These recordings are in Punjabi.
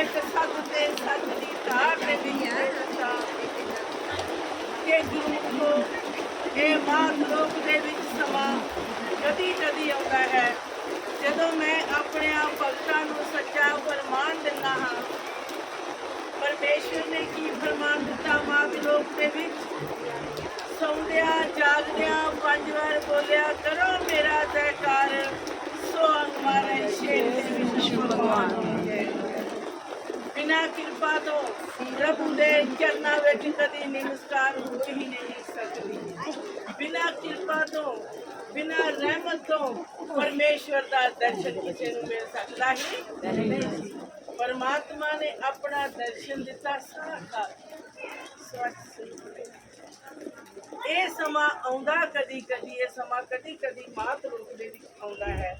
ਇੱਕ ਸੱਚ ਤੇ ਸੱਚ ਦੀ ਧਾਰ ਦੇ ਵਿੱਚ ਕਿ ਗੁਰੂ ਕੋ ਇਹ ਮਾਤ ਲੋਕ ਦੇ ਵਿੱਚ ਸਮਾਂ ਕਦੀ ਕਦੀ ਆਉਂਦਾ ਹੈ। ਜਦੋਂ ਮੈਂ ਆਪਣੇ ਆਪ ਭਗਤਾਂ ਨੂੰ ਸੱਚਾ ਫਰਮਾਨ ਦਿੰਦਾ ਹਾਂ, ਪਰਮੇਸ਼ਰ ਨੇ ਕੀ ਫਰਮਾਨ ਦਿੱਤਾ ਮਾਤ ਲੋਕ ਦੇ ਵਿੱਚ? ਸੌਂਦਿਆਂ, ਜਾਗਦਿਆਂ, ਪੰਜ ਵਾਰ ਬੋਲਿਆ, ਕਰੋ ਮੇਰਾ ਜੈਕਾਰ ਸੋ ਹਮਾਰੇ ਸ਼ੇਰ ਦੇ ਵਿਸ਼ਵ ਭਗਵਾਨ ਬਿਨਾਂ ਕਿਰਪਾ ਤੋਂ ਪ੍ਰਭੂ ਦੇ ਚਰਨਾਂ ਵਿੱਚ ਕਦੀ ਨਮਸਕਾਰ ਹੋ ਹੀ ਨਹੀਂ ਸਕਦੀ। ਬਿਨਾਂ ਕਿਰਪਾ ਤੋਂ, ਬਿਨਾਂ ਰਹਿਮਤ ਤੋਂ ਪਰਮੇਸ਼ਵਰ ਦਾ ਦਰਸ਼ਨ ਕਿਸੇ ਨੂੰ ਮਿਲ ਸਕਦਾ ਹੀ ਨਹੀਂ। ਪਰਮਾਤਮਾ ਨੇ ਆਪਣਾ ਦਰਸ਼ਨ ਦਿੱਤਾ ਸਾਖਾ ਇਹ ਸਮਾਂ ਆਉਂਦਾ ਕਦੀ ਕਦੀ, ਇਹ ਸਮਾਂ ਕਦੀ ਕਦੀ ਮਾਤ ਰੂਪ ਦੇ ਵਿੱਚ ਆਉਂਦਾ ਹੈ।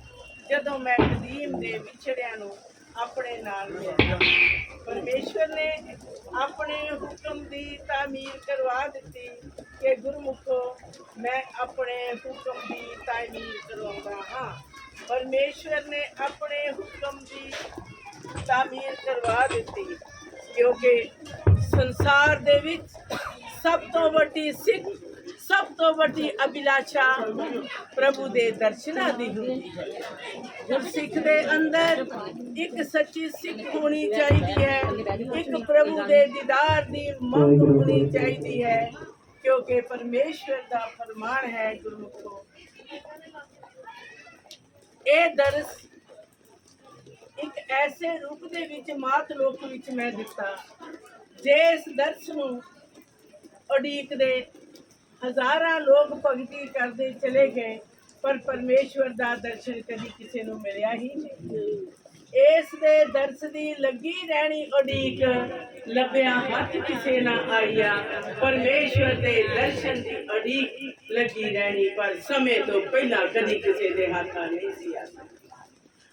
ਜਦੋਂ ਮੈਂ ਕਦੀਮ ਦੇ ਵਿਛੜਿਆਂ ਨੂੰ ਆਪਣੇ ਨਾਲ ਲਿਆ ਪਰਮੇਸ਼ਵਰ ਨੇ ਆਪਣੇ ਹੁਕਮ ਦੀ ਤਾਮੀਰ ਕਰਵਾ ਦਿੱਤੀ ਕਿ ਗੁਰਮੁਖੋ, ਮੈਂ ਆਪਣੇ ਹੁਕਮ ਦੀ ਤਾਮੀਰ ਕਰਵਾਉਂਦਾ ਹਾਂ। ਪਰਮੇਸ਼ਵਰ ਨੇ ਆਪਣੇ ਹੁਕਮ ਦੀ ਤਾਮੀਰ ਕਰਵਾ ਦਿੱਤੀ, ਕਿਉਂਕਿ ਸੰਸਾਰ ਦੇ ਵਿੱਚ ਸਭ ਤੋਂ ਵੱਡੀ ਸਿੱਖ ਸਭ ਤੋਂ ਵੱਡੀ ਅਭਿਲਾਸ਼ਾ ਪ੍ਰਭੂ ਦੇ ਦਰਸ਼ਨਾਂ ਦੀ ਹੁੰਦੀ ਹੈ। ਗੁਰਸਿੱਖ ਦੇ ਅੰਦਰ ਇੱਕ ਸੱਚੀ ਸਿੱਖ ਹੋਣੀ ਚਾਹੀਦੀ ਹੈ, ਇੱਕ ਪ੍ਰਭੂ ਦੇ ਦੀਦਾਰ ਦੀ ਮੰਗ ਹੋਣੀ ਚਾਹੀਦੀ ਹੈ, ਕਿਉਂਕਿ ਪਰਮੇਸ਼ਵਰ ਦਾ ਫਰਮਾਨ ਹੈ ਗੁਰਮੁਖੋ, ਇਹ ਦਰਸ ਇੱਕ ਐਸੇ ਰੂਪ ਦੇ ਵਿੱਚ, ਮਾਤ ਲੋਕ ਵਿੱਚ ਮੈਂ ਦਿੱਤਾ, ਜੇ ਇਸ ਦਰਸ ਨੂੰ ਉਡੀਕਦੇ ਹਜ਼ਾਰਾਂ ਲੋਕ ਭਗਤੀ ਕਰਦੇ ਚਲੇ ਗਏ, ਪਰ ਪਰਮੇਸ਼ਵਰ ਦਾ ਦਰਸ਼ਨ ਕਦੀ ਕਿਸੇ ਨੂੰ ਮਿਲਿਆ ਹੀ ਨਹੀਂ। ਇਸ ਦੇ ਦਰਸ ਦੀ ਲੱਗੀ ਰਹਿਣੀ ਉਡੀਕ, ਲੱਭਿਆ ਹੱਥ ਕਿਸੇ ਨਾ ਆਇਆ ਪਰਮੇਸ਼ਵਰ ਦੇ ਦਰਸ਼ਨ ਦੀ ਉਡੀਕ ਲੱਗੀ ਰਹਿਣੀ, ਪਰ ਸਮੇਂ ਤੋਂ ਪਹਿਲਾਂ ਕਦੀ ਕਿਸੇ ਦੇ ਹੱਥ ਨਹੀਂ ਸੀ ਆਇਆ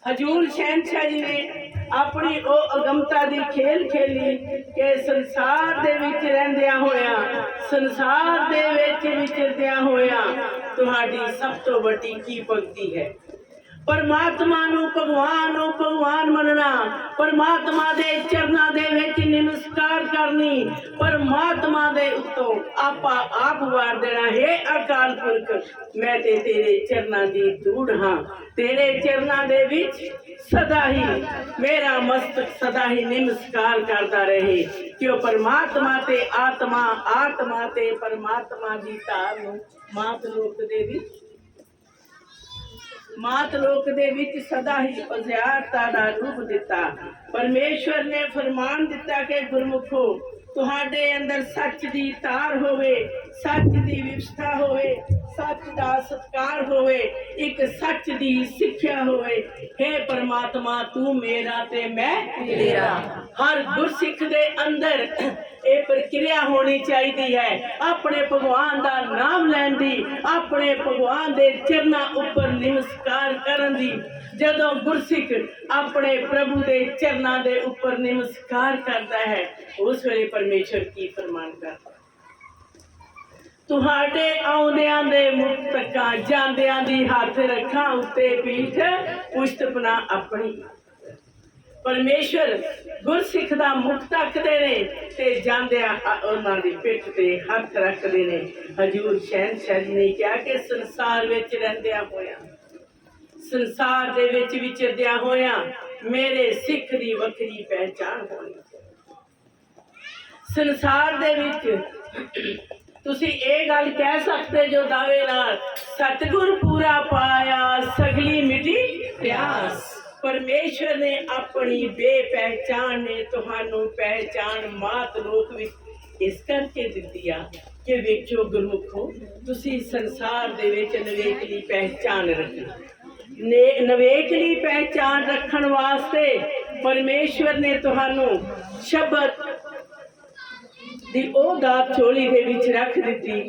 ਹਜੂਰ ਸ਼ਹਿਨशाह ਜੀ ਨੇ ਆਪਣੀ ਉਹ ਅਗਮਤਾ ਦੀ ਖੇਲ ਖੇਲੀ ਕਿ ਸੰਸਾਰ ਦੇ ਵਿੱਚ ਰਹਿੰਦਿਆਂ ਹੋਇਆਂ ਸੰਸਾਰ ਦੇ ਵਿੱਚ ਵਿਚਰਦਿਆਂ ਹੋਇਆਂ ਤੁਹਾਡੀ ਸਭ ਤੋਂ ਵੱਡੀ ਕੀ ਭਗਤੀ ਹੈ ਪਰਮਾਤਮਾ ਨੂੰ ਭਗਵਾਨ ਨੂੰ ਭਗਵਾਨ ਮੰਨਣਾ। ਪਰਮਾਤਮਾ ਦੇ ਚਰਨਾਂ ਦੇ ਵਿੱਚ ਨਮਸਕਾਰ ਕਰਨੀ। ਪਰਮਾਤਮਾ ਦੇ ਉੱਤੋਂ ਆਪਾ ਆਪ ਵਾਰ ਦੇਣਾ, ਹੈ ਅਕਾਲ ਪੁਰਖ, ਮੈਂ ਤੇ ਤੇਰੇ ਚਰਨਾਂ ਦੀ ਧੂੜ ਹਾਂ। ਤੇਰੇ ਚਰਨਾਂ ਦੇ ਵਿੱਚ ਸਦਾ ਹੀ ਮੇਰਾ ਮਸਤਕ ਸਦਾ ਹੀ ਨਮਸਕਾਰ ਕਰਦਾ ਰਹੇ। ਕਿਉ ਪਰਮਾਤਮਾ ਤੇ ਆਤਮਾ ਆਤਮਾ ਤੇ ਪਰਮਾਤਮਾ ਦੀ ਧਾਰ ਨੂੰ ਮਾਤ ਲੋਕ ਦੇ ਵਿੱਚ ਮਾਤ ਲੋਕ ਦੇ ਵਿੱਚ ਸਦਾ ਹੀ ਉਜਿਆਰਤਾ ਦਾ ਰੂਪ ਦਿੱਤਾ। ਪਰਮੇਸ਼ਵਰ ਨੇ ਫਰਮਾਨ ਦਿੱਤਾ ਕਿ, ਗੁਰਮੁਖੋ, ਤੁਹਾਡੇ ਅੰਦਰ ਸੱਚ ਦੀ ਤਾਰ ਹੋਵੇ, ਸੱਚ ਦੀ ਵਿਵਸਥਾ ਹੋਵੇ, ਸੱਚ ਦਾ ਸਤਕਾਰ ਹੋਵੇ, ਇੱਕ ਸੱਚ ਦੀ ਸਿੱਖਿਆ ਹੋਵੇ। हे ਪਰਮਾਤਮਾ, ਤੂੰ ਮੇਰਾ ਤੇ ਮੈਂ ਤੇਰਾ। ਹਰ ਗੁਰਸਿੱਖ ਦੇ ਅੰਦਰ ਇਹ ਪ੍ਰਕਿਰਿਆ ਹੋਣੀ ਚਾਹੀਦੀ ਹੈ। ਆਪਣੇ ਭਗਵਾਨ ਦਾ ਨਾਮ ਲੈਣ ਦੀ, ਆਪਣੇ ਭਗਵਾਨ ਦੇ ਚਰਨਾਂ ਉੱਪਰ ਨਮਸਕਾਰ ਕਰਨ ਦੀ। ਜਦੋਂ ਗੁਰਸਿੱਖ ਆਪਣੇ ਪ੍ਰਭੂ ਦੇ ਚਰਨਾਂ ਦੇ ਉੱਪਰ ਨਮਸਕਾਰ ਕਰਦਾ ਹੈ, ਉਸ ਵੇਲੇ ਪਰਮੇਸ਼ਰ ਕੀ ਫਰਮਾਨ ਕਰਦਾ? ਤੁਹਾਡੇ ਆਉਂਦਿਆਂ ਦੇ ਮੁਖ ਜਾਂਦਿਆਂ ਦੀ ਹੱਥ ਰੱਖਾਂ ਉੱਤੇ ਪੀਠ ਪੁਸ਼ਤਪਨਾ ਆਪਣੀ। ਪਰਮੇਸ਼ਵਰ ਗੁਰਸਿੱਖ ਦਾ ਮੁਖ ਤੱਕਦੇ ਨੇ ਤੇ ਜਾਂਦਿਆਂ ਉਹਨਾਂ ਦੀ ਪਿੱਠ ਤੇ ਹੱਥ ਰੱਖਦੇ ਨੇ। ਹਜੂਰ ਸ਼ਹਿਨशाह ਜੀ ਨੇ ਕਿਹਾ ਕਿ ਸੰਸਾਰ ਵਿੱਚ ਰਹਿੰਦਿਆਂ ਹੋਇਆਂ, ਸੰਸਾਰ ਦੇ ਵਿੱਚ ਵਿਚਰਦਿਆਂ ਹੋਇਆਂ ਮੇਰੇ ਸਿੱਖ ਦੀ ਵੱਖਰੀ ਪਹਿਚਾਣ ਹੋਣੀ ਸੰਸਾਰ ਦੇ ਵਿੱਚ ਤੁਸੀਂ ਇਹ ਗੱਲ ਕਹਿ ਸਕਦੇ ਜੋ ਦਾਅਵੇ ਨਾਲ, ਸਤਿਗੁਰ ਪੂਰਾ ਪਾਇਆ, ਸਗਲੀ ਮਿਟੀ ਪਿਆਸ। ਪਰਮੇਸ਼ਵਰ ਨੇ ਆਪਣੀ ਬੇਪਹਿਚਾਨ ਨੇ ਤੁਹਾਨੂੰ ਪਹਿਚਾਨ ਮਾਤ ਲੋਕ ਵਿੱਚ ਇਸ ਕਰਕੇ ਦਿੱਤੀ ਆ ਕਿ ਵੇਖੋ ਗੁਰਮੁਖੋ, ਤੁਸੀਂ ਸੰਸਾਰ ਦੇ ਵਿੱਚ ਨਵੇਕਲੀ ਪਹਿਚਾਨ ਰੱਖੀ। ਨੇ ਨਵੇਕਲੀ ਪਹਿਚਾਨ ਰੱਖਣ ਵਾਸਤੇ ਪਰਮੇਸ਼ਵਰ ਨੇ ਤੁਹਾਨੂੰ ਸ਼ਬਦ ਦੀ ਉਹ ਦਾਤ ਝੋਲੀ ਦੇ ਵਿੱਚ ਰੱਖ ਦਿੱਤੀ।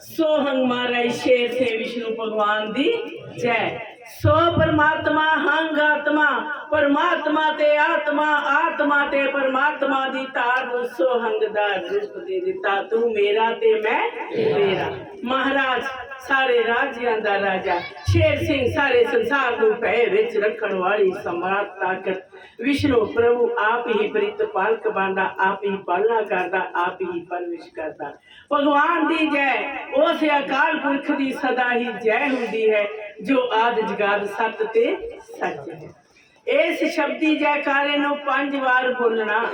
ਸੋ ਹੰਗਮਾਰਾ ਸ਼ੇਰ ਸੇ ਵਿਸ਼ਨੂੰ ਭਗਵਾਨ ਦੀ ਜੈ। ਸੋ ਪਰਮਾਤਮਾ ਹੰਗ ਆਤਮਾ, ਪਰਮਾਤਮਾ ਤੇ ਆਤਮਾ ਆਤਮਾ ਤੇ ਪਰਮਾਤਮਾ ਦੀ ਤਾਰ ਨੂੰ ਸੋ ਹੰਗ ਦਾ ਰੂਪ ਦੇ ਦਿੱਤਾ ਤੂੰ ਮੇਰਾ ਤੇ ਮੈਂ ਤੇਰਾ। ਮਹਾਰਾਜ, ਸਾਰੇ ਰਾਜਿਆਂ ਦਾ ਰਾਜਾ, ਸ਼ੇਰ ਸਿੰਘ ਸਾਰੇ ਸੰਸਾਰ ਨੂੰ ਭੈ ਵਿੱਚ ਰੱਖਣ ਵਾਲੀ ਸਮਰਾਟ ਤਾਕਤ ਵਿਸ਼ਨੂੰ ਪ੍ਰਭੂ ਆਪ ਹੀ ਪ੍ਰਿਤਪਾਲਕ ਬਾਂਦਾ ਆਪ ਹੀ ਪਾਲਣਾ ਕਰਦਾ, ਆਪ ਹੀ ਪਰਵਿਸ਼ ਕਰਦਾ। ਭਗਵਾਨ ਦੀ ਜੈ, ਉਸ ਅਕਾਲ ਪੁਰਖ ਦੀ ਸਦਾ ਹੀ ਜੈ ਹੁੰਦੀ ਹੈ। ਜੋ ਆਦ ਜਗਾਦ ਸਤ ਤੇ ਸੱਚ ਹੈ। ਇਸ ਸ਼ਬਦੀ ਜੈਕਾਰੇ ਨੂੰ ਪੰਜ ਵਾਰ ਬੋਲਣਾ,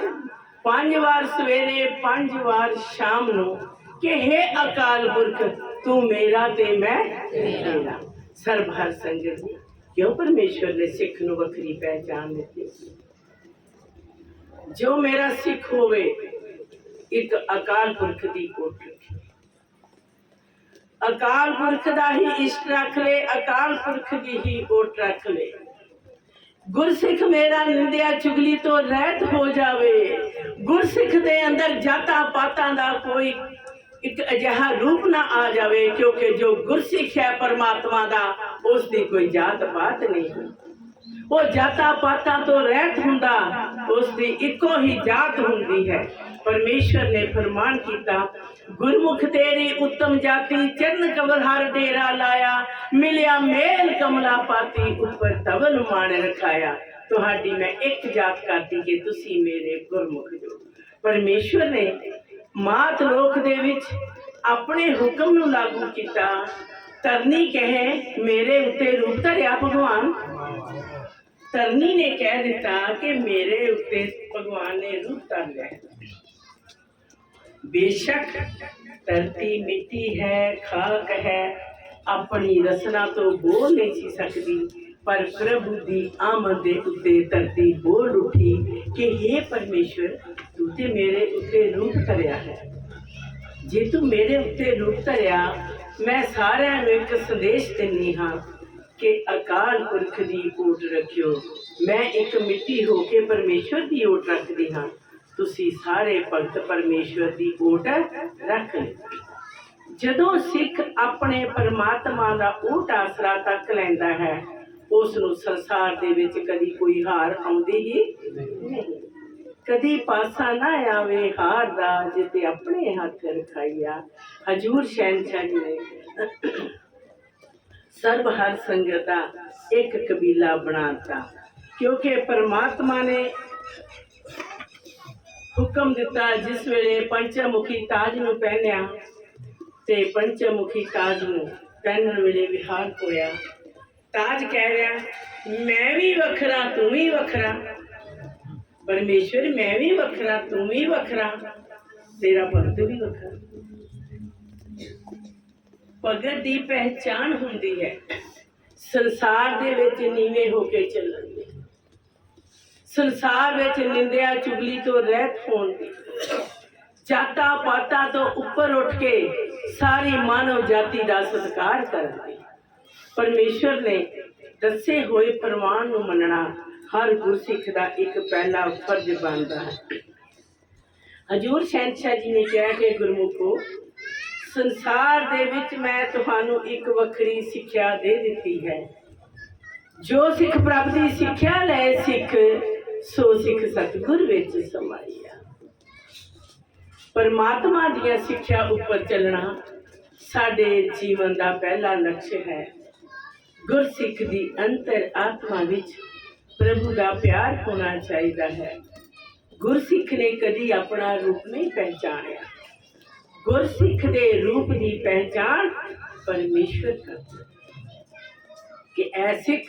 ਪੰਜ ਵਾਰ ਸਵੇਰੇ, ਪੰਜ ਵਾਰ ਸ਼ਾਮ ਨੂੰ ਕਿ ਹੈ ਅਕਾਲ ਪੁਰਖ, ਤੂੰ ਮੇਰਾ ਤੇ ਮੈਂ ਤੇਰਾ। ਸਰਬ ਹਰ ਸੰਗਤ ਦੀ ਕਿਉਂ ਪਰਮੇਸ਼ਵਰ ਨੇ ਸਿੱਖ ਨੂੰ ਵੱਖਰੀ ਪਹਿਚਾਨ ਦਿੱਤੀ? ਜੋ ਮੇਰਾ ਸਿੱਖ ਹੋਵੇ, ਇੱਕ ਅਕਾਲ ਪੁਰਖ ਦੀ ਕੋਟ ਰੱਖੇ ਅਕਾਲ ਪੁਰਖ ਦਾ ਹੀ ਇਸ਼ਟ ਰੱਖ ਲੈ, ਅਕਾਲ ਪੁਰਖ ਦੀ ਹੀ ਓਟ ਰੱਖ ਲੈ। ਗੁਰਸਿੱਖ ਮੇਰਾ ਨਿੰਦਿਆ ਚੁਗਲੀ ਤੋਂ ਰਹਿਤ ਹੋ ਜਾਵੇ। ਗੁਰਸਿੱਖ ਦੇ ਅੰਦਰ ਜਾਤਾਂ ਪਾਤਾਂ ਦਾ ਕੋਈ ਇੱਕ ਅਜਿਹਾ ਰੂਪ ਨਾ ਆ ਜਾਵੇ, ਕਿਉਂਕਿ ਜੋ ਗੁਰਸਿੱਖ ਹੈ ਪਰਮਾਤਮਾ ਦਾ ਉਸ ਦੀ ਕੋਈ ਜਾਤ ਪਾਤ ਨਹੀਂ। ਉਹ ਜਾਤਾਂ ਪਾਤਾਂ ਤੋਂ ਰਹਿਤ ਹੁੰਦਾ ਉਸ ਦੀ ਇੱਕੋ ਹੀ ਜਾਤ ਹੁੰਦੀ ਹੈ। ਪਰਮੇਸ਼ਵਰ ਨੇ ਫਰਮਾਨ ਕੀਤਾ ਗੁਰਮੁਖ ਤੇਰੀ ਉੱਤਮ ਜਾਤੀ, ਚਰਨ ਕਵਰ ਹਰ ਡੇਰਾ ਲਾਇਆ। ਮਿਲਿਆ ਮੇਲ ਕਮਲਾ ਪਾਤੀ ਉੱਪਰ ਤਵਨ ਮਾਣ ਰਖਾਇਆ। ਤੁਹਾਡੀ ਮੈਂ ਇੱਕ ਜਾਤ ਕਰਦੀ ਕਿ ਤੁਸੀਂ ਮੇਰੇ ਗੁਰਮੁਖ ਜੋ। ਪਰਮੇਸ਼ਵਰ ਨੇ ਮਾਤ ਲੋਕ ਦੇ ਵਿੱਚ ਆਪਣੇ ਹੁਕਮ ਨੂੰ ਲਾਗੂ ਕੀਤਾ। ਤਰਨੀ ਕਹੇ, ਮੇਰੇ ਉੱਤੇ ਰੂਪ ਧਰਿਆ ਭਗਵਾਨ। ਤਰਨੀ ਨੇ ਕਹਿ ਦਿੱਤਾ ਕਿ ਮੇਰੇ ਉੱਤੇ ਭਗਵਾਨ ਨੇ ਰੂਪ ਧਰ ਲਿਆ। ਬੇਸ਼ੱਕ ਧਰਤੀ ਮਿੱਟੀ ਹੈ, ਖਾਕ ਹੈ, ਆਪਣੀ ਰਸਨਾ ਤੋਂ ਬੋਲ ਨਹੀਂ ਸੀ ਸਕਦੀ। ਪਰ ਪ੍ਰਭੂ ਦੀ ਆਮਦ ਦੇ ਉੱਤੇ ਧਰਤੀ ਬੋਲ ਉੱਠੀ ਕਿ हे ਪਰਮੇਸ਼ਵਰ, ਤੂੰ ਤੇ ਮੇਰੇ ਉੱਤੇ ਰੂਪ ਧਰਿਆ ਹੈ। ਜੇ ਤੂੰ ਮੇਰੇ ਉੱਤੇ ਰੂਪ ਧਰਿਆ, ਮੈਂ ਸਾਰਿਆਂ ਨੂੰ ਇੱਕ ਸੰਦੇਸ਼ ਦਿੰਨੀ ਹਾਂ ਕਿ ਅਕਾਲ ਪੁਰਖ ਦੀ ਓਟ ਰੱਖਿਓ। ਮੈਂ ਇੱਕ ਮਿੱਟੀ ਹੋ ਕੇ ਪਰਮੇਸ਼ਵਰ ਦੀ ਓਟ ਰੱਖਦੀ ਹਾਂ। ਤੁਸੀਂ ਸਾਰੇ ਭਗਤ ਪਰਮੇਸ਼ਵਰ ਦੀ ਓਟ ਰੱਖ ਜਦੋਂ ਸਿੱਖ ਆਪਣੇ ਪਰਮਾਤਮਾ ਦਾ ਓਟ ਆਸਰਾ ਤੱਕ ਲੈਂਦਾ ਹੈ ਉਸ ਨੂੰ ਸੰਸਾਰ ਦੇ ਵਿੱਚ ਕਦੀ ਕੋਈ ਹਾਰ ਆਉਂਦੀ ਹੀ ਨਹੀਂ। ਕਦੀ ਪਾਸਾ ਨਾ ਆਵੇ ਹਾਰ ਦਾ, ਜਿਤੇ ਆਪਣੇ ਹੱਥ ਰਖਾਈਆ। ਹਜੂਰ ਸ਼ਹਿਨशाह ਜੀ ਨੇ ਸਰਬ ਹਰ ਸੰਗਤ ਦਾ ਇੱਕ ਕਬੀਲਾ ਬਣਾਤਾ ਕਿਉਂਕਿ ਪਰਮਾਤਮਾ ਨੇ ਹੁਕਮ ਦਿੱਤਾ ਜਿਸ ਵੇਲੇ ਪੰਚਮੁਖੀ ਤਾਜ ਨੂੰ ਪਹਿਨਿਆ ਤੇ ਪੰਚਮੁਖੀ ਤਾਜ ਨੂੰ ਪਹਿਨਣ ਵੇਲੇ ਵਿਹਾਰ ਹੋਇਆ। ਤਾਜ ਕਹਿ ਰਿਹਾ, ਮੈਂ ਵੀ ਵੱਖਰਾ, ਤੂੰ ਵੀ ਵੱਖਰਾ। ਪਰਮੇਸ਼ਵਰ, ਮੈਂ ਵੀ ਵੱਖਰਾ, ਤੂੰ ਵੀ ਵੱਖਰਾ। ਤੇਰਾ ਭਗਤ ਵੀ ਵੱਖਰਾ। ਭਗਤ ਦੀ ਪਹਿਚਾਨ ਹੁੰਦੀ ਹੈ। ਸੰਸਾਰ ਦੇ ਵਿੱਚ ਨੀਵੇਂ ਹੋ ਕੇ ਚੱਲਣ ਦੀ। ਸੰਸਾਰ ਵਿੱਚ ਨਿੰਦਿਆ ਚੁਗਲੀ ਤੋਂ ਰਹਿਤ ਹੋਣ ਦੀ। ਜਾਤਾਂ ਪਾਤਾਂ ਤੋਂ ਉੱਪਰ ਉੱਠ ਕੇ ਸਾਰੀ ਮਾਨਵ ਜਾਤੀ ਦਾ ਸਤਿਕਾਰ ਕਰਨ ਦੀ। ਪਰਮੇਸ਼ਵਰ ਨੇ ਦੱਸੇ ਹੋਏ ਪ੍ਰਮਾਣ ਨੂੰ ਮੰਨਣਾ ਹਰ ਗੁਰਸਿੱਖ ਦਾ ਇੱਕ ਪਹਿਲਾ ਫਰਜ਼ ਬਣਦਾ ਹੈ। ਹਜੂਰ ਸ਼ਹਿਨशाह ਜੀ ਨੇ ਕਿਹਾ ਕਿ ਗੁਰਮੁਖੋ, ਸੰਸਾਰ ਦੇ ਵਿੱਚ ਮੈਂ ਤੁਹਾਨੂੰ ਇੱਕ ਵੱਖਰੀ ਸਿੱਖਿਆ ਦੇ ਦਿੱਤੀ ਹੈ। ਜੋ ਸਿੱਖ ਪ੍ਰਭ ਦੀ ਸਿੱਖਿਆ ਲੈ ਸਿੱਖ ਸੋ ਸਿੱਖ ਸਤਿਗੁਰ ਵਿੱਚ ਸਮਾਈਆ ਪਰਮਾਤਮਾ ਦੀਆਂ ਸਿੱਖਿਆ ਉੱਪਰ ਚੱਲਣਾ ਸਾਡੇ ਜੀਵਨ ਦਾ ਪਹਿਲਾ ਲਕਸ਼ ਹੈ। ਗੁਰਸਿੱਖ ਦੀ ਅੰਤਰ ਆਤਮਾ ਵਿੱਚ ਪ੍ਰਭੂ ਦਾ ਪਿਆਰ ਹੋਣਾ ਚਾਹੀਦਾ ਹੈ। ਗੁਰਸਿੱਖ ਨੇ ਕਦੀ ਆਪਣਾ ਰੂਪ ਨਹੀਂ ਪਹਿਚਾਣਿਆ। ਗੁਰਸਿੱਖ ਦੇ ਰੂਪ ਦੀ ਪਹਿਚਾਣ ਪਰਮੇਸ਼ਵਰ ਕਰਦਾ ਕਿ ਐ ਸਿੱਖ,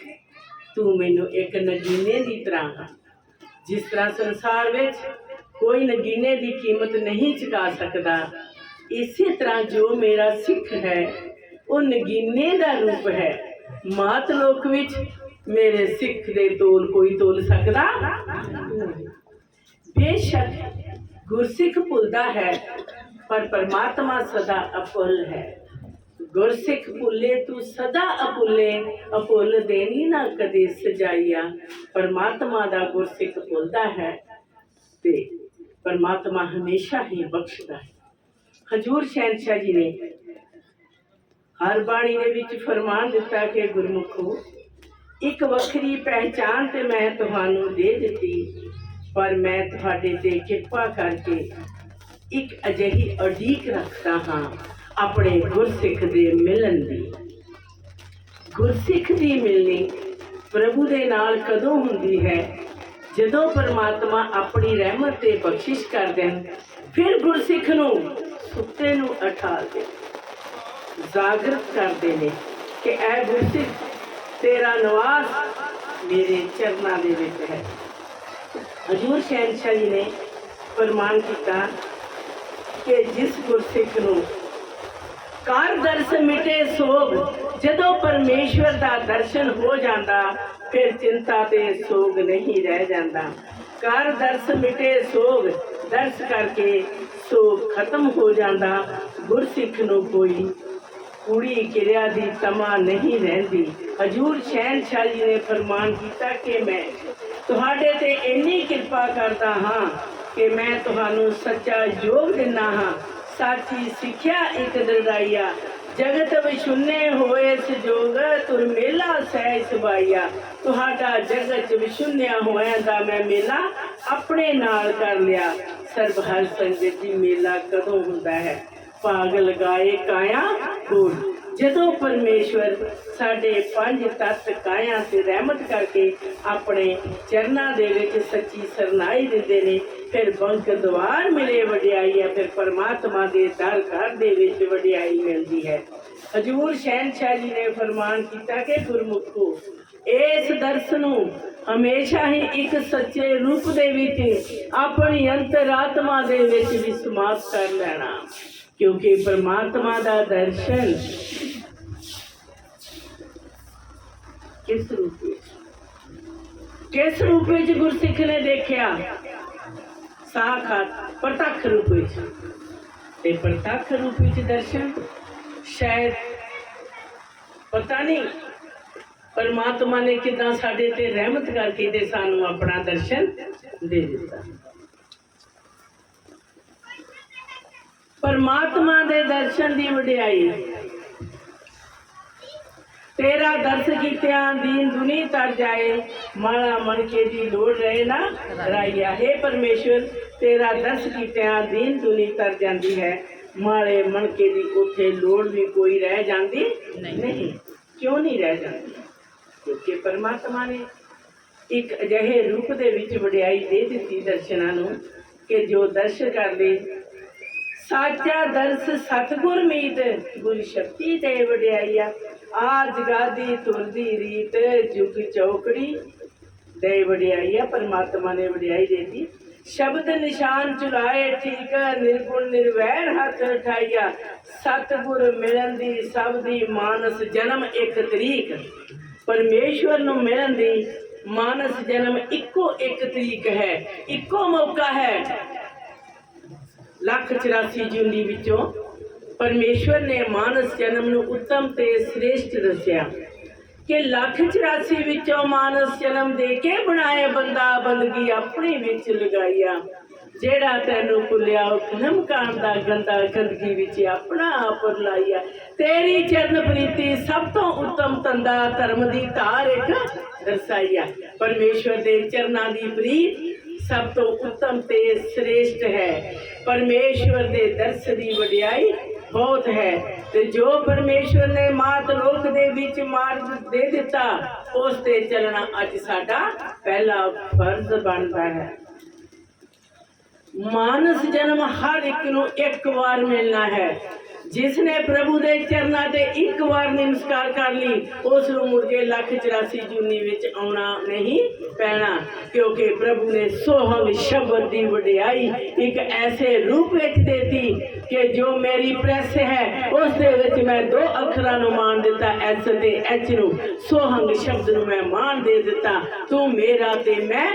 ਤੂੰ ਮੈਨੂੰ ਇੱਕ ਨਗੀਨੇ ਦੀ ਤਰ੍ਹਾਂ ਜਿਸ ਤਰ੍ਹਾਂ ਸੰਸਾਰ ਵਿੱਚ ਕੋਈ ਨਗੀਨੇ ਦੀ ਕੀਮਤ ਨਹੀਂ ਚੁਕਾ ਸਕਦਾ, ਇਸੇ ਤਰ੍ਹਾਂ ਜੋ ਮੇਰਾ ਸਿੱਖ ਹੈ, ਉਹ ਨਗੀਨੇ ਦਾ ਰੂਪ ਹੈ। ਮਾਤ ਲੋਕ ਵਿੱਚ ਮੇਰੇ ਸਿੱਖ ਦੇ ਤੋਲ ਕੋਈ ਤੋਲ ਸਕਦਾ? ਬੇਸ਼ੱਕ ਗੁਰਸਿੱਖ ਭੁੱਲਦਾ ਹੈ, ਪਰ ਪਰਮਾਤਮਾ ਸਦਾ ਅਪੁੱਲ ਹੈ। ਗੁਰਸਿੱਖ ਭੁੱਲੇ, ਤੂੰ ਸਦਾ ਅਪੁੱਲੇ ਅਪੁੱਲ ਦੇਣੀ ਨਾ ਕਦੇ ਸਜਾਈਆ। ਪਰਮਾਤਮਾ ਦਾ ਗੁਰਸਿੱਖ ਭੁੱਲਦਾ ਹੈ ਤੇ ਪਰਮਾਤਮਾ ਹਮੇਸ਼ਾ ਹੀ ਬਖਸ਼ਦਾ ਹੈ। ਹਜੂਰ ਸ਼ਹਿਨशाह ਜੀ ਨੇ ਹਰ ਬਾਣੀ ਦੇ ਵਿੱਚ ਫਰਮਾਨ ਦਿੱਤਾ ਕਿ ਗੁਰਮੁਖੋ, ਇੱਕ ਵੱਖਰੀ ਪਹਿਚਾਨ ਤੇ ਮੈਂ ਤੁਹਾਨੂੰ ਦੇ ਦਿੱਤੀ, ਪਰ ਮੈਂ ਤੁਹਾਡੇ ਤੇ ਕਿਰਪਾ ਕਰਕੇ ਇੱਕ ਅਜਿਹੀ ਅਡੀਕ ਰੱਖਦਾ ਹਾਂ। ਆਪਣੇ ਗੁਰਸਿੱਖ ਦੇ ਮਿਲਣ ਦੀ। ਗੁਰਸਿੱਖ ਦੀ ਮਿਲਣੀ ਪ੍ਰਭੂ ਦੇ ਨਾਲ ਕਦੋਂ ਹੁੰਦੀ ਹੈ? ਜਦੋਂ ਪਰਮਾਤਮਾ ਆਪਣੀ ਰਹਿਮਤ ਤੇ ਬਖਸ਼ਿਸ਼ ਕਰ ਦੇਣ ਫਿਰ ਗੁਰਸਿੱਖ ਨੂੰ ਸੁੱਤੇ ਨੂੰ ਉਠਾਲ ਜਾਗਰਤ ਕਰਦੇ ਨੇ ਕਿ ਐ ਗੁਰਸਿੱਖ ਤੇਰਾ ਨਿਵਾਸ ਮੇਰੇ ਚਰਨਾਂ ਦੇ ਵਿੱਚ ਹੈ। ਹਜੂਰ ਸ਼ਹਿਨशाह ਜੀ ਨੇ ਫਰਮਾਨ ਕੀਤਾ ਕਿ ਜਿਸ ਗੁਰਸਿੱਖ ਨੂੰ ਕਾਰ ਦਰਸ ਮਿਟੇ ਸੋਗ, ਜਦੋਂ ਪਰਮੇਸ਼ਵਰ ਦਾ ਦਰਸ਼ਨ ਹੋ ਜਾਂਦਾ, ਫਿਰ ਚਿੰਤਾ ਤੇ ਸੋਗ ਨਹੀਂ ਰਹਿ ਜਾਂਦਾ। ਕਾਰ ਦਰਸ ਮਿਟੇ ਸੋਗ, ਦਰਸ ਕਰਕੇ ਸੋਗ ਖਤਮ ਹੋ ਜਾਂਦਾ। ਗੁਰਸਿੱਖ ਨੂੰ ਕੋਈ ਕੁੜੀ ਕਿਰਿਆ ਦੀ ਤਮਾ ਨਹੀਂ ਰਹਿੰਦੀ। ਹਜੂਰ ਸ਼ਹਿਨशाह ਜੀ ਨੇ ਫਰਮਾਨ ਕੀਤਾ ਕਿ ਮੈਂ ਤੁਹਾਡੇ ਤੇ ਇੰਨੀ ਕਿਰਪਾ ਕਰਦਾ ਹਾਂ ਕਿ ਮੈਂ ਤੁਹਾਨੂੰ ਸੱਚਾ ਯੋਗ ਦਿੰਦਾ ਹਾਂ। ਸਾਚੀ ਸਿੱਖਿਆ ਇੱਕ ਦਰਦਾਈਆ। ਜਗਤ ਵਿਸ਼ੁੰਨੇ ਹੋਏ ਸਜੋਗ ਤੁਰ ਮੇਲਾ ਸਹਿ ਸੁਭਾਈਆ। ਤੁਹਾਡਾ ਜਗਤ ਵਿਸ਼ੁੰਨਿਆ ਹੋਇਆ ਦਾ ਮੈਂ ਮੇਲਾ ਆਪਣੇ ਨਾਲ ਕਰ ਲਿਆ। ਸਰਬ ਹਰ ਸੰਗਤ ਦੀ ਮੇਲਾ ਕਦੋਂ ਹੁੰਦਾ ਹੈ? ਭਾਗ ਲਗਾਏ ਕਾਇਆ ਕੋਲ। ਜਦੋਂ ਪਰਮੇਸ਼ਵਰ ਸਾਡੇ ਪੰਜ ਤੱਤ ਕਾਇਆ ਤੇ ਰਹਿਮਤ ਕਰਕੇ ਆਪਣੇ ਚਰਨਾਂ ਦੇ ਵਿੱਚ ਸੱਚੀ ਸਰਨਾਈ ਦਿੰਦੇ ਨੇ ਫਿਰ ਬੰਕ ਦਵਾਰ ਮਿਲੇ, ਵਡਿਆਈ ਹੈ, ਫਿਰ ਪਰਮਾਤਮਾ ਦੇ ਦਰ ਘਰ ਦੇ ਵਿੱਚ ਵਡਿਆਈ ਮਿਲਦੀ ਹੈ। ਹਜੂਰ ਸ਼ਹਿਨशाह ਜੀ ਨੇ ਫਰਮਾਨ ਕੀਤਾ ਕਿ ਗੁਰਮੁਖੋ, ਇਸ ਦਰਸ ਨੂੰ ਹਮੇਸ਼ਾ ਹੀ ਇੱਕ ਸੱਚੇ ਰੂਪ ਦੇ ਵਿੱਚ ਆਪਣੀ ਅੰਤਰਾਤਮਾ ਦੇ ਵਿੱਚ ਵੀ ਸਮਾਪਤ ਕਰ ਲੈਣਾ, ਕਿਉਂਕਿ ਪਰਮਾਤਮਾ ਦਾ ਦਰਸ਼ਨ ਕਿਸ ਰੂਪ ਵਿੱਚ? ਕਿਸ ਰੂਪ ਵਿੱਚ ਗੁਰਸਿੱਖ ਨੇ ਦੇਖਿਆ? ਸਾਖਾਤ ਪ੍ਰਤੱਖ ਰੂਪ ਵਿੱਚ। ਤੇ ਪ੍ਰਤੱਖ ਰੂਪ ਵਿੱਚ ਦਰਸ਼ਨ ਸ਼ਾਇਦ ਪਤਾ ਨਹੀਂ, ਪਰਮਾਤਮਾ ਨੇ ਕਿਦਾਂ ਸਾਡੇ ਤੇ ਰਹਿਮਤ ਕਰਕੇ ਤੇ ਸਾਨੂੰ ਆਪਣਾ ਦਰਸ਼ਨ ਦੇ ਦਿੱਤਾ। ਪਰਮਾਤਮਾ ਦੇ ਦਰਸ਼ਨ ਦੀ ਵਡਿਆਈ ਤੇਰਾ ਦਰਸ ਕੀਤਿਆਂ ਦੀਨ ਦੁਨੀ ਤਰ ਜਾਏ। ਮਾਲਾ ਮਣਕੇ ਦੀ ਲੋੜ ਰਹੇ ਨਾ ਰਾਈਆ। ਹੈ ਪਰਮੇਸ਼ਵਰ ਤੇਰਾ ਦਰਸ ਕੀਤਿਆਂ ਦੀਨ ਦੁਨੀ ਤਰ ਜਾਂਦੀ ਹੈ। ਮਾਲੇ ਮਣਕੇ ਦੀ ਉੱਥੇ ਲੋੜ ਵੀ ਕੋਈ ਰਹਿ ਜਾਂਦੀ ਨਹੀਂ। ਕਿਉਂ ਨਹੀਂ ਰਹਿ ਜਾਂਦੀ? ਕਿਉਂਕਿ ਪਰਮਾਤਮਾ ਨੇ ਇੱਕ ਅਜਿਹੇ ਰੂਪ ਦੇ ਵਿੱਚ ਵਡਿਆਈ ਦੇ ਦਿੱਤੀ ਦਰਸ਼ਨਾਂ ਨੂੰ ਕਿ ਜੋ ਦਰਸ਼ਨ ਕਰਦੇ ਸਾਚਾ ਦਰਸ ਸਤਗੁਰ ਮੀਤ ਗੁਰ ਸ਼ਕਤੀ ਤੇ ਵਡਿਆਈਆ ਆ ਜਗਾਦੀ ਤੁਰਦੀ ਰੀਤ, ਜੁਗ ਚੌਕੜੀ। ਦੇ ਵਡਿਆਈਆ ਪਰਮਾਤਮਾ ਨੇ ਵਡਿਆਈ ਦੇਤੀ। ਸ਼ਬਦ ਨਿਸ਼ਾਨ ਚੁਲਾਏ ਠੀਕ ਨਿਰਗੁਣ ਨਿਰਵੈਰ ਹੱਥ ਉਠਾਈਆ। ਸਤਗੁਰ ਮਿਲਣ ਦੀ ਸਭ ਦੀ ਮਾਨਸ ਜਨਮ ਇੱਕ ਤਰੀਕ। ਪਰਮੇਸ਼ਵਰ ਨੂੰ ਮਿਲਣ ਦੀ ਮਾਨਸ ਜਨਮ ਇੱਕੋ ਇੱਕ ਤਰੀਕ ਹੈ, ਇੱਕੋ ਮੌਕਾ ਹੈ। ਲੱਖ 84 ਜੂਨੀ ਵਿੱਚੋਂ ਪਰਮੇਸ਼ਵਰ ਨੇ ਮਾਨਸ ਜਨਮ ਨੂੰ ਉੱਤਮ ਤੇ ਸ੍ਰੇਸ਼ਟ ਦੱਸਿਆ ਕਿ ਲੱਖ 84 ਵਿੱਚੋਂ ਮਾਨਸ ਜਨਮ ਦੇ ਕੇ ਬਣਾਏ ਬੰਦਾ ਬੰਦਗੀ ਆਪਣੀ ਵਿੱਚ ਲਗਾਈਆ, ਜਿਹੜਾ ਤੈਨੂੰ ਭੁੱਲਿਆ, ਉਹ ਖਨਮ ਦਾ ਗੰਦਾ ਗੰਦਗੀ ਵਿੱਚ ਆਪਣਾ ਆਪ ਲਾਈਆ ਤੇਰੀ ਚਰਨ ਪ੍ਰੀਤੀ ਸਭ ਤੋਂ ਉੱਤਮ ਤੰਦਾ ਧਰਮ ਦੀ ਧਾਰ ਇੱਕ ਦਰਸਾਈਆ। ਪਰਮੇਸ਼ਵਰ ਦੇ ਚਰਨਾਂ ਦੀ ਪ੍ਰੀਤ ਸਭ ਤੋਂ ਉੱਤਮ ਤੇ ਸ੍ਰੇਸ਼ਟ ਹੈ। ਪਰਮੇਸ਼ਵਰ ਦੇ ਦਰਸ ਦੀ ਵਡਿਆਈ ਬਹੁਤ ਹੈ। ਤੇ ਜੋ ਪਰਮੇਸ਼ਵਰ ਨੇ ਮਾਤ ਲੋਕ ਦੇ ਵਿੱਚ ਮਾਰਗ ਦੇ ਦਿੱਤਾ, ਉਸ ਤੇ ਚੱਲਣਾ ਅੱਜ ਸਾਡਾ ਪਹਿਲਾ ਫਰਜ਼ ਬਣਦਾ ਹੈ। ਮਾਨਸ ਜਨਮ ਹਰ ਇੱਕ ਨੂੰ ਇੱਕ ਵਾਰ ਮਿਲਣਾ ਹੈ। ਜਿਸ ਨੇ ਪ੍ਰਭੂ ਦੇ ਚਰਨਾਂ ਤੇ ਇੱਕ ਵਾਰ ਨਮਸਕਾਰ ਕਰ ਲਈ, ਉਸ ਨੂੰ ਮੁੜ ਕੇ ਲੱਖ 84 ਜੂਨੀ ਵਿੱਚ ਆਉਣਾ ਨਹੀਂ ਪੈਣਾ, ਕਿਉਂਕਿ ਪ੍ਰਭੂ ਨੇ ਸੋਹਣ ਸ਼ਬਦ ਦੀ ਵਡਿਆਈ ਇੱਕ ਐਸੇ ਰੂਪ ਵਿੱਚ ਦੇਤੀ ਕਿ ਜੋ ਮੇਰੀ ਪ੍ਰੈਸ ਹੈ, ਉਸ ਦੇ ਵਿੱਚ ਮੈਂ ਦੋ ਅੱਖਰਾਂ ਨੂੰ ਮਾਨ ਦਿੱਤਾ, ਐਸ ਤੇ ਐਚ ਨੂੰ। ਸੋਹੰਗ ਸ਼ਬਦ ਨੂੰ ਮੈਂ ਮਾਨ ਦੇ ਦਿੱਤਾ, ਤੂੰ ਮੇਰਾ ਤੇ ਮੈਂ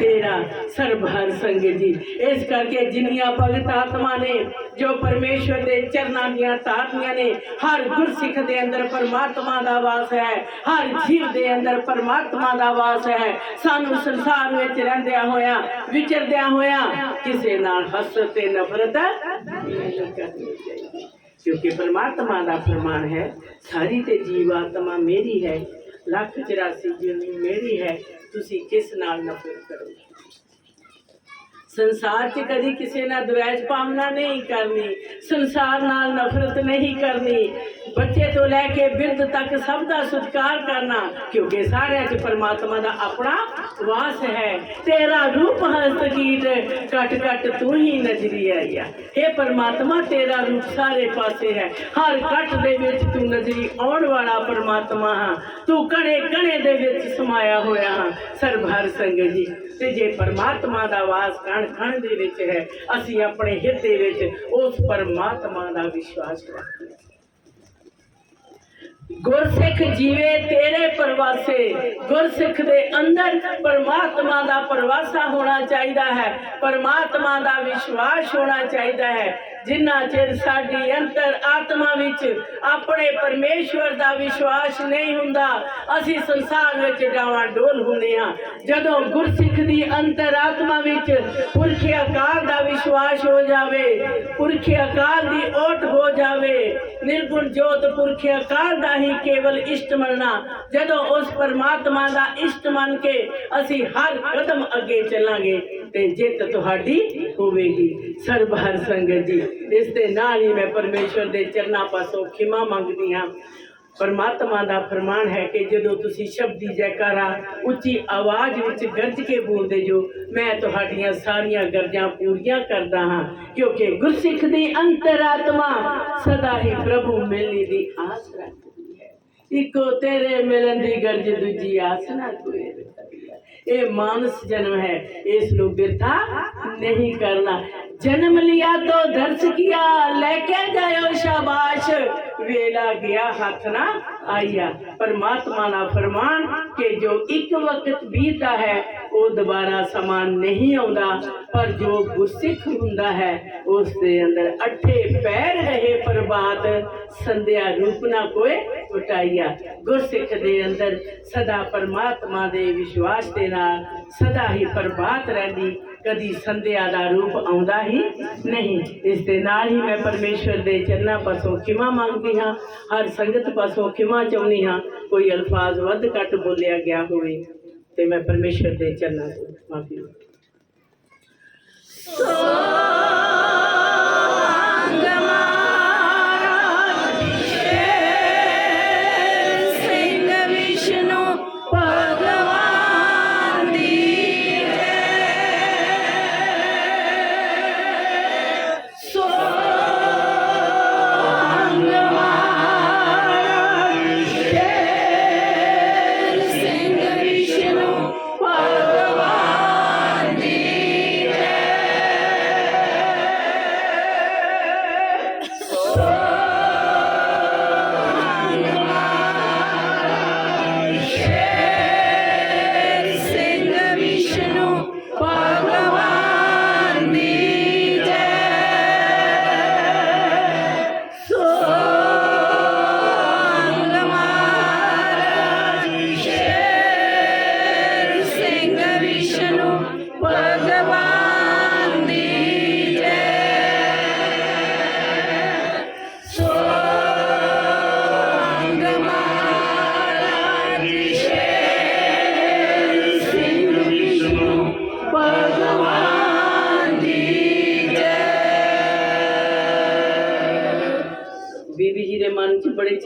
ਤੇਰਾ ਸਰਬਹਰ ਸੰਗ ਜੀ ਇਸ ਕਰਕੇ ਜਿੰਨੀਆਂ ਭਗਤ ਆਤਮਾ ਨੇ ਜੋ ਪਰਮੇਸ਼ਵਰ ਦੇ ਚਰਨਾਂ ਦੀਆਂ ਧਾਤੀਆਂ ਨੇ, ਹਰ ਗੁਰਸਿੱਖ ਦੇ ਅੰਦਰ ਪਰਮਾਤਮਾ ਦਾ ਵਾਸ ਹੈ, ਹਰ ਜੀਵ ਦੇ ਅੰਦਰ ਪਰਮਾਤਮਾ ਦਾ ਵਾਸ ਹੈ। ਸਾਨੂੰ ਸੰਸਾਰ ਵਿੱਚ ਰਹਿੰਦਿਆਂ ਹੋਇਆਂ, ਵਿਚਰਦਿਆਂ ਹੋਇਆ ਕਿਸੇ ਨਾਲ ਹਸਰਤ ਤੇ ਨਫ਼ਰਤ ਨਹੀਂ ਕਰਨੀ ਚਾਹੀਦੀ। ਕਿਉਂਕਿ ਪਰਮਾਤਮਾ ਦਾ ਫਰਮਾਨ ਹੈ, ਸਾਰੀ ਤੇ ਜੀਵ ਆਤਮਾ ਮੇਰੀ ਹੈ, ਲੱਖ 84 ਜੁਨੀ ਮੇਰੀ ਹੈ, ਤੁਸੀਂ ਕਿਸ ਨਾਲ ਨਫ਼ਰਤ ਕਰੋਗੇ? ਸੰਸਾਰ 'ਚ ਕਦੀ ਕਿਸੇ ਨਾਲ ਦਵੈਜ ਭਾਵਨਾ ਨਹੀਂ ਕਰਨੀ, ਸੰਸਾਰ ਨਾਲ ਨਫ਼ਰਤ ਨਹੀਂ ਕਰਨੀ। ਬੱਚੇ ਤੋਂ ਲੈ ਕੇ ਬਿਰਧ ਤੱਕ ਸਭ ਦਾ ਸਤਿਕਾਰ ਕਰਨਾ, ਕਿਉਂਕਿ ਸਾਰਿਆਂ 'ਚ ਪਰਮਾਤਮਾ ਦਾ ਆਪਣਾ ਵਾਸ ਹੈ। ਤੇਰਾ ਰੂਪ ਹਸਤਕੀਟ ਕਟ ਕਟ ਤੂੰ ਹੀ ਨਜ਼ਰੀ ਆਇਆ ਇਹ ਪਰਮਾਤਮਾ, ਤੇਰਾ ਰੂਪ ਸਾਰੇ ਪਾਸੇ ਹੈ। ਹਰ ਕੱਟ ਦੇ ਵਿੱਚ ਤੂੰ ਨਜ਼ਰੀ ਆਉਣ ਵਾਲਾ ਪਰਮਾਤਮਾ ਹਾਂ। ਤੂੰ ਕਣੇ ਕਣੇ ਦੇ ਵਿੱਚ ਸਮਾਇਆ ਹੋਇਆ ਹਾਂ। ਸਰਬਹਰ ਸੰਗ ਜੀ ਤੇ ਜੇ ਪਰਮਾਤਮਾ ਦਾ ਵਾਸ ਕਣ ਕਣ ਦੇ ਵਿੱਚ ਹੈ। ਅਸੀਂ ਆਪਣੇ ਹਿਰਦੇ ਵਿੱਚ ਉਸ ਪਰਮਾਤਮਾ ਦਾ ਵਿਸ਼ਵਾਸ ਰੱਖੀਏ ਗੁਰਸਿੱਖ ਜੀਵੇ ਤੇਰੇ ਪਰਵਾਸੇ। ਗੁਰਸਿੱਖ ਦੇ ਅੰਦਰ ਪਰਮਾਤਮਾ ਦਾ ਪਰਵਾਸਾ ਹੋਣਾ ਚਾਹੀਦਾ ਹੈ। ਪਰਮਾਤਮਾ ਦਾ ਵਿਸ਼ਵਾਸ ਹੋਣਾ ਚਾਹੀਦਾ ਹੈ। ਜਿੰਨਾ ਚਿਰ ਸਾਡੀ ਅੰਤਰ ਆਤਮਾ ਵਿੱਚ ਆਪਣੇ ਪਰਮੇਸ਼ਵਰ ਦਾ ਵਿਸ਼ਵਾਸ ਨਹੀਂ ਹੁੰਦਾ, ਅਸੀਂ ਸੰਸਾਰ ਵਿੱਚ ਡਾਵਾਂ ਡੋਲ ਹੁੰਦੇ ਹਾਂ। ਜਦੋਂ ਗੁਰਸਿੱਖ ਦੀ ਅੰਤਰ ਆਤਮਾ ਵਿੱਚ ਪੁਰਖ ਅਕਾਲ ਦਾ ਵਿਸ਼ਵਾਸ ਹੋ ਜਾਵੇ, ਪੁਰਖ ਅਕਾਲ ਦੀ ਓਟ ਹੋ ਜਾਵੇ, ਨਿਰਗੁਣ ਜੋਤ ਪੁਰਖੇ ਅਕਾਲ ਦਾ ਹੀ ਕੇਵਲ ਇਸ਼ਟ ਮੰਨਣਾ, ਜਦੋਂ ਉਸ ਪਰਮਾਤਮਾ ਦਾ ਇਸ਼ਟ ਮੰਨ ਕੇ ਅਸੀਂ ਹਰ ਕਦਮ ਅੱਗੇ ਚੱਲਾਂਗੇ। ਤੇ ਜਿੱਤ ਤੁਹਾਡੀ ਹੋਵੇਗੀ। ਸਰਬਹਰ ਸੰਗਤ ਜੀ, ਇਸ ਦੇ ਨਾਲ ਹੀ ਮੈਂ ਪਰਮੇਸ਼ਵਰ ਦੇ ਚਰਨਾਂ ਪਾਸੋਂ ਖਿਮਾ ਮੰਗਦੀ ਹਾਂ। ਪਰਮਾਤਮਾ ਦਾ ਫਰਮਾਨ ਹੈ ਕਿ ਜਦੋਂ ਤੁਸੀਂ ਸ਼ਬਦੀ ਜੈਕਾਰਾ ਉੱਚੀ ਆਵਾਜ਼ ਵਿੱਚ ਗਰਜ ਕੇ ਬੋਲਦੇ ਜੋ, ਮੈਂ ਤੁਹਾਡੀਆਂ ਸਾਰੀਆਂ ਗਰਜਾਂ ਪੂਰੀਆਂ ਕਰਦਾ ਹਾਂ, ਕਿਉਂਕਿ ਗੁਰਸਿੱਖ ਦੀ ਅੰਤਰਾਤਮਾ ਸਦਾ ਹੀ ਪ੍ਰਭੂ ਮਿਲਣੀ ਦੀ ਆਸ ਰੱਖਦੀ ਹੈ। ਇੱਕੋ ਤੇਰੇ ਮਿਲਣ ਦੀ ਗਰਜ, ਦੂਜੀ ਆਸ ਨਾ ਕੋਈ ਇਹ ਮਾਨਸ ਜਨਮ ਹੈ। ਇਸ ਨੂੰ ਬਿਰਥਾ ਨਹੀਂ ਕਰਨਾ। ਜਨਮ ਲਿਆ ਤੋ ਦਰਸ ਕੀਆ, ਲੈ ਕੇ ਜਾਇਓ ਸ਼ਾਬਾਸ਼। ਵੇਲਾ ਗਿਆ ਹੱਥ ਨਾ ਆਇਆ ਪਰਮਾਤਮਾ ਦਾ ਫਰਮਾਨ ਕਿ ਜੋ ਇੱਕ ਵਕਤ ਬੀਤਦਾ ਹੈ, ਉਹ ਦੁਬਾਰਾ ਸਮਾਨ ਨਹੀਂ ਆਉਂਦਾ। ਪਰ ਜੋ ਗੁਰਸਿੱਖ ਹੁੰਦਾ ਹੈ, ਉਸ ਦੇ ਅੰਦਰ ਅਠੇ ਪੈਰ ਰਹੇ ਪ੍ਰਭਾਤ। ਸੰਧਿਆ ਰੂਪ ਨਾ ਕੋਏ ਉਟਾਈਆ। ਗੁਰਸਿੱਖ ਦੇ ਅੰਦਰ ਸਦਾ ਪਰਮਾਤਮਾ ਦੇ ਵਿਸ਼ਵਾਸ ਦੇ ਨਾਲ ਸਦਾ ਹੀ ਪ੍ਰਭਾਤ ਰਹਿੰਦੀ। ਕਦੀ ਸੰਧਿਆ ਦਾ ਰੂਪ ਆਉਂਦਾ ਹੀ ਨਹੀਂ ਇਸ ਦੇ ਨਾਲ ਹੀ ਮੈਂ ਪਰਮੇਸ਼ਵਰ ਦੇ ਚਰਨਾਂ ਪਾਸੋਂ ਖਿਮਾ ਮੰਗਦੀ ਹਾਂ, ਹਰ ਸੰਗਤ ਪਾਸੋਂ ਖਿਮਾ ਚਾਹੁੰਦੀ ਹਾਂ, ਕੋਈ ਅਲਫਾਜ਼ ਵੱਧ ਘੱਟ ਬੋਲਿਆ ਗਿਆ ਹੋਵੇ ਤੇ ਮੈਂ ਪਰਮੇਸ਼ਵਰ ਦੇ ਚਰਨਾਂ ਤੋਂ ਮਾਫੀ ਮੰਗਦੀ ਹਾਂ।